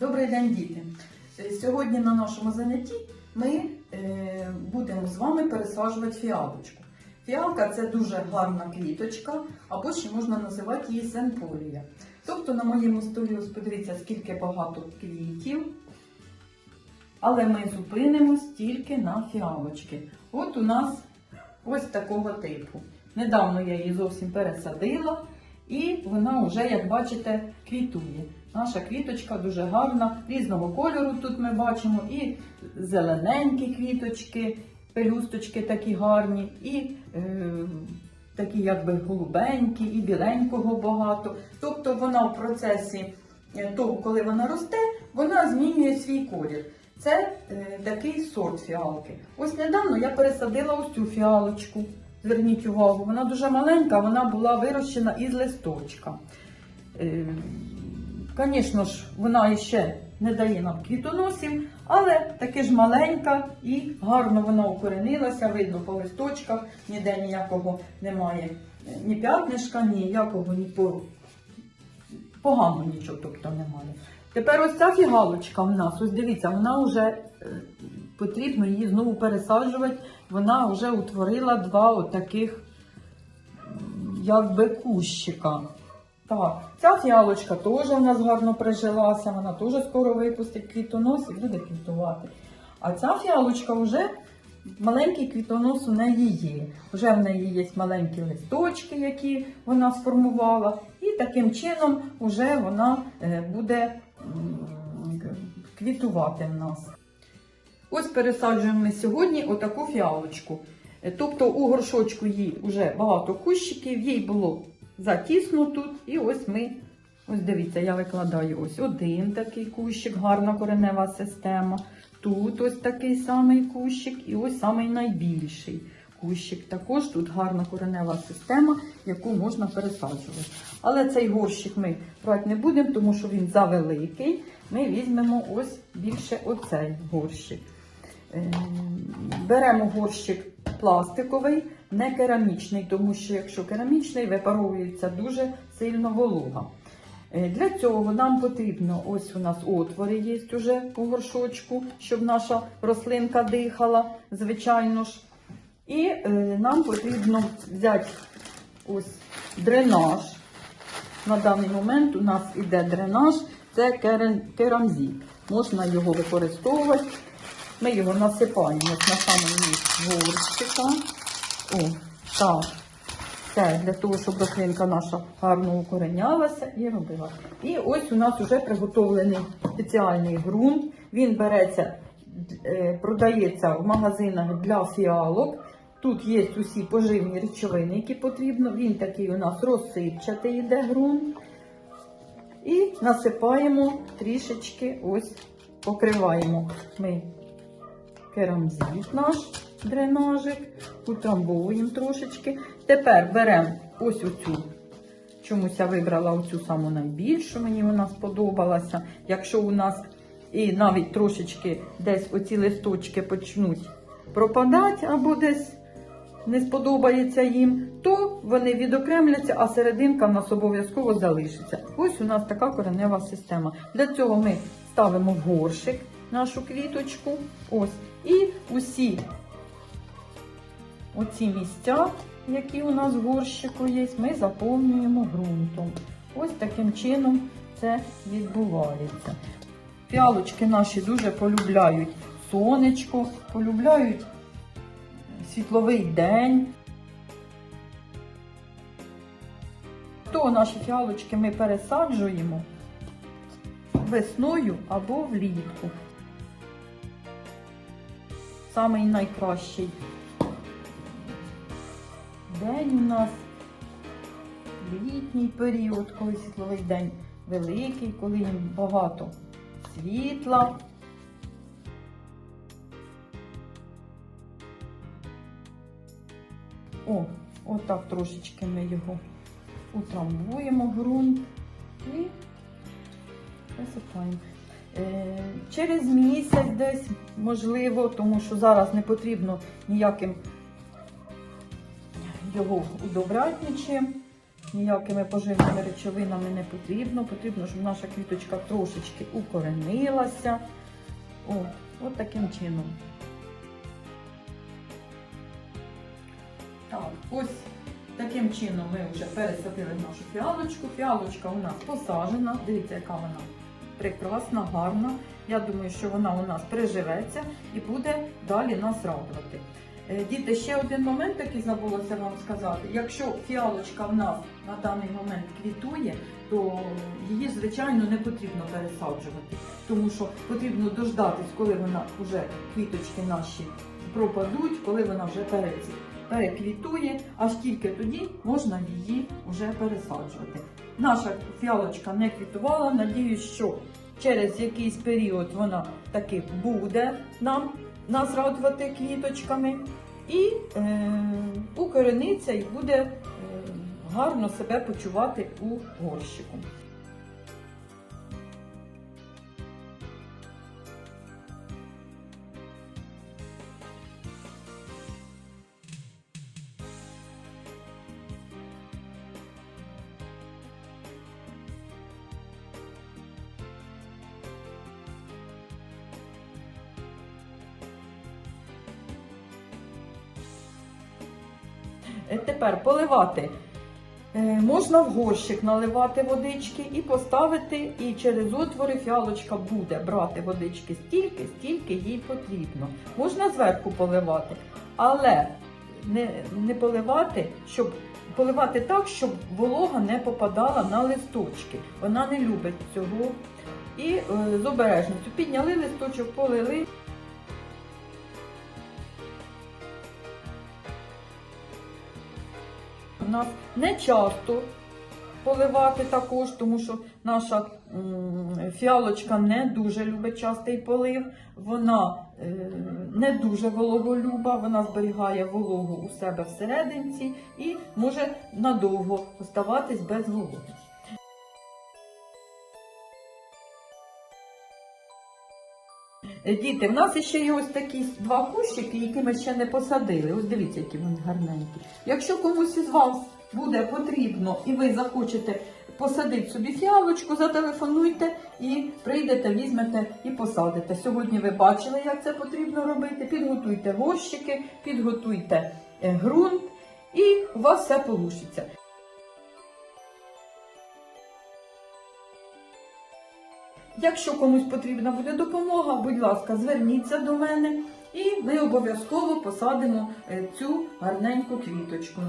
Добрий день, діти! Е, Сьогодні на нашому занятті ми е, будемо з вами пересаджувати фіалочку. Фіалка це дуже гарна квіточка, або ще можна називати її сенполія. Тобто на моєму столі, подивіться, скільки багато квітів. Але ми зупинимось тільки на фіалочки. От у нас ось такого типу. Недавно я її зовсім пересадила, і вона вже, як бачите, квітує. Наша квіточка дуже гарна, різного кольору тут ми бачимо, і зелененькі квіточки, пелюсточки такі гарні, і е, такі якби голубенькі, і біленького багато. Тобто вона в процесі е, того, коли вона росте, вона змінює свій колір. Це е, такий сорт фіалки. Ось недавно я пересадила ось цю фіалочку. Зверніть увагу, вона дуже маленька, вона була вирощена із листочка. Е, Звісно ж, вона ще не дає нам квітоносів, але таки ж маленька і гарно вона укоренилася, видно по листочках, ніде ніякого немає е, ні п'ятнишка, ніякого, ні по... погано нічого тобто немає. Тепер ось ця фігалочка в нас, ось дивіться, вона вже е, потрібно її знову пересаджувати. Вона вже утворила два отаких якби кущика. Так, ця фіалочка теж у нас гарно прижилася, вона теж скоро випустить квітонос і буде квітувати. А ця фіалочка вже маленький квітонос у неї є. Вже в неї є маленькі листочки, які вона сформувала, і таким чином вже вона е, буде квітувати в нас. Ось пересаджуємо ми сьогодні отаку фіалочку. Е, Тобто у горшочку їй вже багато кущиків, їй було затісно тут. І ось ми, ось дивіться, я викладаю ось один такий кущик, гарна коренева система. Тут ось такий самий кущик, і ось самий найбільший кущик. Також тут гарна коренева система, яку можна пересаджувати. Але цей горщик ми брати не будемо, тому що він завеликий. Ми візьмемо ось більше оцей горщик. Е, Беремо горщик пластиковий, не керамічний, тому що якщо керамічний, випаровується дуже сильно волога. Е, Для цього нам потрібно, ось у нас отвори є вже у горшочку, щоб наша рослинка дихала, звичайно ж. І е, нам потрібно взяти ось дренаж. На даний момент у нас іде дренаж, це керамзит. Можна його використовувати. Ми його насипаємо на самий горщика. О, так. Це для того, щоб рослинка наша гарно укоренялася і робила. І ось у нас вже приготовлений спеціальний ґрунт. Він береться, е, продається в магазинах для фіалок. Тут є усі поживні речовини, які потрібно. Він такий у нас розсипчатий йде ґрунт. І насипаємо трішечки, ось покриваємо ми керамзит наш дренажик, утрамбовуємо трошечки. Тепер беремо ось оцю. Чомусь я вибрала оцю саму найбільшу, мені вона сподобалася. Якщо у нас і навіть трошечки десь оці листочки почнуть пропадати або десь не сподобається їм, то вони відокремляться, а серединка в нас обов'язково залишиться. Ось у нас така коренева система. Для цього ми ставимо горшик нашу квіточку. Ось. І усі оці місця, які у нас в горщику є, ми заповнюємо ґрунтом. Ось таким чином це відбувається. Фіалочки наші дуже полюбляють сонечко, полюбляють світловий день. То наші фіалочки ми пересаджуємо весною або влітку. Самий найкращий день у нас літній період, коли світловий день великий, коли їм багато світла. О, отак трошечки ми його утрамбуємо ґрунт і висипаємо. Е, Через місяць десь, можливо, тому що зараз не потрібно ніяким його удобряти нічим. ніякими поживними речовинами не потрібно. Потрібно, щоб наша квіточка трошечки укоренилася. О, от таким чином. Так, ось таким чином ми вже пересадили нашу фіалочку. Фіалочка у нас посаджена. Дивіться, яка вона прекрасна, гарна. Я думаю, що вона у нас приживеться і буде далі нас радувати. Е, Діти, ще один момент, який забулося вам сказати. Якщо фіалочка в нас на даний момент квітує, то її, звичайно, не потрібно пересаджувати, тому що потрібно дождатись, коли вона вже квіточки наші пропадуть, коли вона вже переці- переквітує, аж тільки тоді можна її вже пересаджувати. Наша фіалочка не квітувала. Надіюсь, що через якийсь період вона таки буде нам нас радувати квіточками і е, укорениться і буде е, гарно себе почувати у горщику. Тепер поливати. Е, Можна в горщик наливати водички і поставити, і через отвори фіалочка буде брати водички стільки, стільки їй потрібно. Можна зверху поливати, але не, не поливати, щоб поливати так, щоб волога не попадала на листочки. Вона не любить цього. І е, з обережністю підняли листочок, полили. У нас не часто поливати також, тому що наша фіалочка не дуже любить частий полив, вона е, не дуже вологолюба, вона зберігає вологу у себе всерединці і може надовго оставатись без вологи. Діти, в нас ще є ось такі два кущики, які ми ще не посадили. Ось дивіться, які вони гарненькі. Якщо комусь із вас буде потрібно і ви захочете посадити собі фіалочку, зателефонуйте і прийдете, візьмете і посадите. Сьогодні ви бачили, як це потрібно робити. Підготуйте горщики, підготуйте е, ґрунт, і у вас все вийде. Якщо комусь потрібна буде допомога, будь ласка, зверніться до мене і ми обов'язково посадимо е, цю гарненьку квіточку.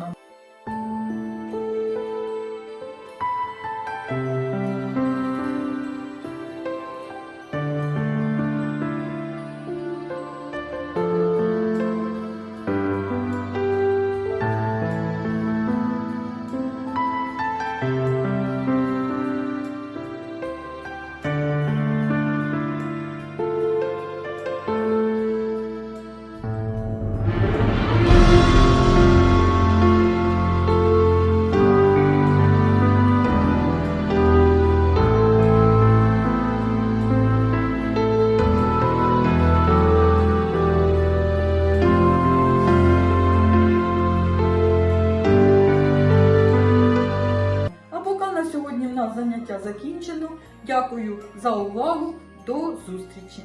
Закінчено. Дякую за увагу. До зустрічі!